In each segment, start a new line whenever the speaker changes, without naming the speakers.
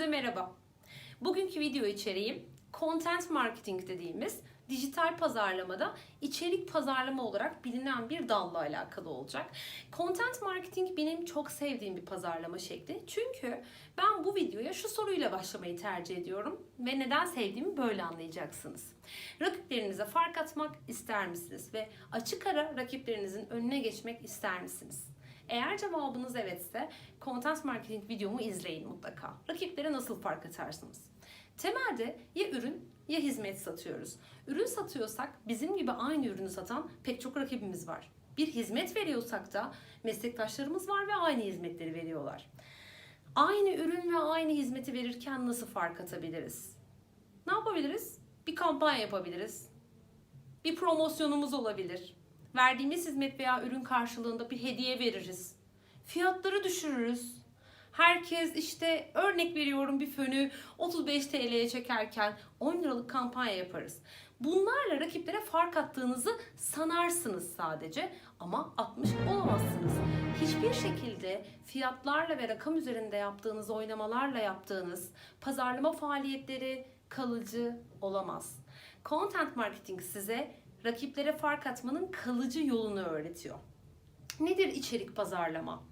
Herkese merhaba. Bugünkü video içeriğim content marketing dediğimiz dijital pazarlamada içerik pazarlama olarak bilinen bir dalla alakalı olacak. Content marketing benim çok sevdiğim bir pazarlama şekli. Çünkü ben bu videoya şu soruyla başlamayı tercih ediyorum ve neden sevdiğimi böyle anlayacaksınız. Rakiplerinize fark atmak ister misiniz ve açık ara rakiplerinizin önüne geçmek ister misiniz? Eğer cevabınız evetse content marketing videomu izleyin mutlaka. Rakiplere nasıl fark atarsınız? Temelde ya ürün ya hizmet satıyoruz. Ürün satıyorsak bizim gibi aynı ürünü satan pek çok rakibimiz var. Bir hizmet veriyorsak da meslektaşlarımız var ve aynı hizmetleri veriyorlar. Aynı ürün ve aynı hizmeti verirken nasıl fark atabiliriz? Ne yapabiliriz? Bir kampanya yapabiliriz. Bir promosyonumuz olabilir. Verdiğimiz hizmet veya ürün karşılığında bir hediye veririz. Fiyatları düşürürüz. Herkes işte örnek veriyorum bir fönü 35 TL'ye çekerken 10 liralık kampanya yaparız. Bunlarla rakiplere fark attığınızı sanarsınız sadece ama 60 olamazsınız. Hiçbir şekilde fiyatlarla ve rakam üzerinde yaptığınız oynamalarla yaptığınız pazarlama faaliyetleri kalıcı olamaz. Content marketing size rakiplere fark atmanın kalıcı yolunu öğretiyor. Nedir içerik pazarlama?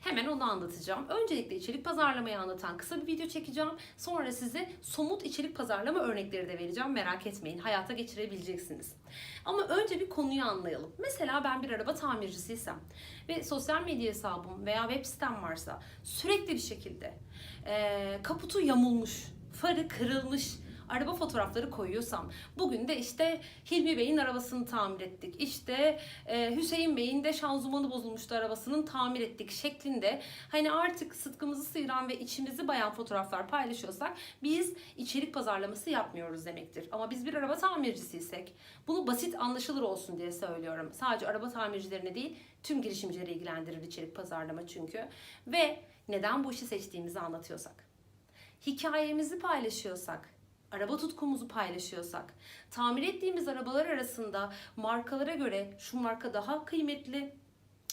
Hemen onu anlatacağım. Öncelikle içerik pazarlamayı anlatan kısa bir video çekeceğim. Sonra size somut içerik pazarlama örnekleri de vereceğim. Merak etmeyin. Hayata geçirebileceksiniz. Ama önce bir konuyu anlayalım. Mesela ben bir araba tamircisiysem ve sosyal medya hesabım veya web sitem varsa sürekli bir şekilde e, kaputu yamulmuş, farı kırılmış, araba fotoğrafları koyuyorsam bugün de işte Hilmi Bey'in arabasını tamir ettik. İşte e, Hüseyin Bey'in de şanzımanı bozulmuştu arabasının tamir ettik şeklinde hani artık sıtkımızı sıyıran ve içimizi bayan fotoğraflar paylaşıyorsak biz içerik pazarlaması yapmıyoruz demektir. Ama biz bir araba tamircisiysek bunu basit anlaşılır olsun diye söylüyorum. Sadece araba tamircilerine değil tüm girişimcileri ilgilendirir içerik pazarlama çünkü. Ve neden bu işi seçtiğimizi anlatıyorsak. Hikayemizi paylaşıyorsak, araba tutkumuzu paylaşıyorsak, tamir ettiğimiz arabalar arasında markalara göre şu marka daha kıymetli,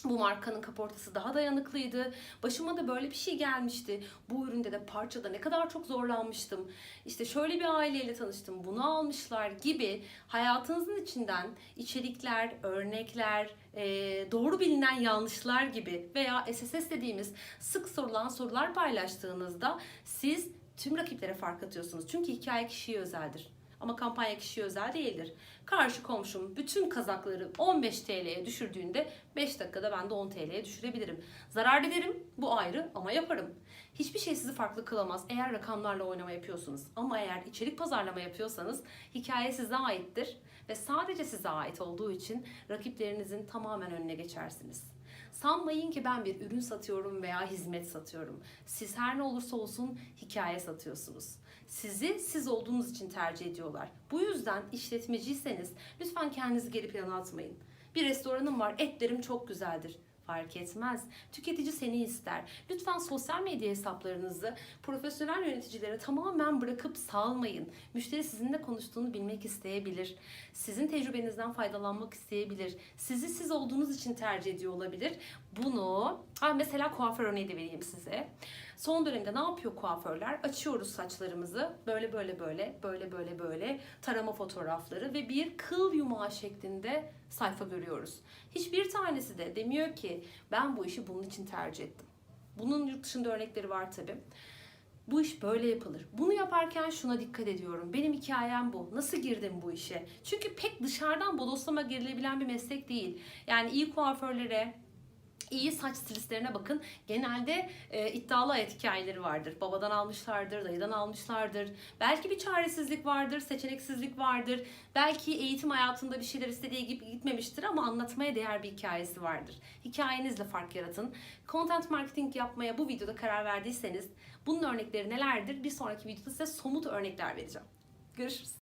bu markanın kaportası daha dayanıklıydı. Başıma da böyle bir şey gelmişti. Bu üründe de parçada ne kadar çok zorlanmıştım. İşte şöyle bir aileyle tanıştım. Bunu almışlar gibi hayatınızın içinden içerikler, örnekler, e, doğru bilinen yanlışlar gibi veya SSS dediğimiz sık sorulan sorular paylaştığınızda siz tüm rakiplere fark atıyorsunuz. Çünkü hikaye kişiye özeldir. Ama kampanya kişiye özel değildir. Karşı komşum bütün kazakları 15 TL'ye düşürdüğünde 5 dakikada ben de 10 TL'ye düşürebilirim. Zarar ederim bu ayrı ama yaparım. Hiçbir şey sizi farklı kılamaz eğer rakamlarla oynama yapıyorsunuz. Ama eğer içerik pazarlama yapıyorsanız hikaye size aittir ve sadece size ait olduğu için rakiplerinizin tamamen önüne geçersiniz. Sanmayın ki ben bir ürün satıyorum veya hizmet satıyorum. Siz her ne olursa olsun hikaye satıyorsunuz. Sizi siz olduğunuz için tercih ediyorlar. Bu yüzden işletmeciyseniz lütfen kendinizi geri plana atmayın. Bir restoranım var, etlerim çok güzeldir. Fark etmez. Tüketici seni ister. Lütfen sosyal medya hesaplarınızı profesyonel yöneticilere tamamen bırakıp salmayın. Müşteri sizinle konuştuğunu bilmek isteyebilir. Sizin tecrübenizden faydalanmak isteyebilir. Sizi siz olduğunuz için tercih ediyor olabilir. Bunu ha mesela kuaför örneği de vereyim size. Son dönemde ne yapıyor kuaförler? Açıyoruz saçlarımızı. Böyle böyle böyle, böyle böyle böyle tarama fotoğrafları ve bir kıl yumağı şeklinde sayfa görüyoruz. Hiçbir tanesi de demiyor ben bu işi bunun için tercih ettim. Bunun yurt dışında örnekleri var tabi. Bu iş böyle yapılır. Bunu yaparken şuna dikkat ediyorum. Benim hikayem bu. Nasıl girdim bu işe? Çünkü pek dışarıdan bodoslama girilebilen bir meslek değil. Yani iyi kuaförlere, iyi saç stilistlerine bakın. Genelde e, iddialı hayat hikayeleri vardır. Babadan almışlardır, dayıdan almışlardır. Belki bir çaresizlik vardır, seçeneksizlik vardır. Belki eğitim hayatında bir şeyler istediği gibi gitmemiştir ama anlatmaya değer bir hikayesi vardır. Hikayenizle fark yaratın. Content marketing yapmaya bu videoda karar verdiyseniz bunun örnekleri nelerdir? Bir sonraki videoda size somut örnekler vereceğim. Görüşürüz.